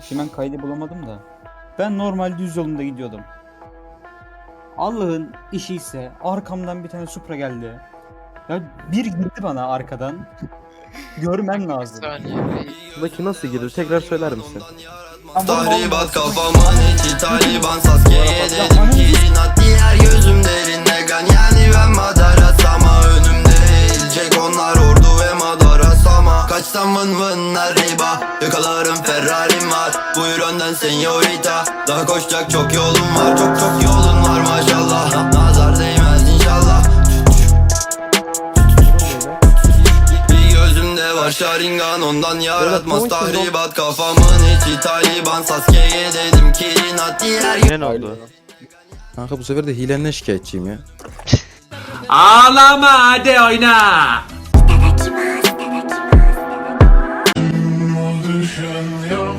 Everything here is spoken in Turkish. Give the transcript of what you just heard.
Şimdi ben kaydı bulamadım da. Ben normal düz yolunda gidiyordum. Allah'ın işi ise arkamdan bir tane Supra geldi. Ya bir girdi bana arkadan. Görmen lazım. saniye. Buradaki nasıl girdi? Tekrar söyler misin? Tahribat kafamın içi Taliban Sasuke'ye dedim ki Kaçtan vın vınlar riba Yakalarım Ferrari'm var. Buyur önden senyorita. Daha koşacak çok yolum var. Çok çok yolun var maşallah. Nazar değmez inşallah. Bir gözümde var Sharingan ondan yaratmaz tahribat. Kafamın içi Taliban. Sasuke'ye dedim ki inat diğer Ne oldu? Kanka bu sefer de hilenden şikayetçiyim ya. Ağlama hadi oyna. Ocean, your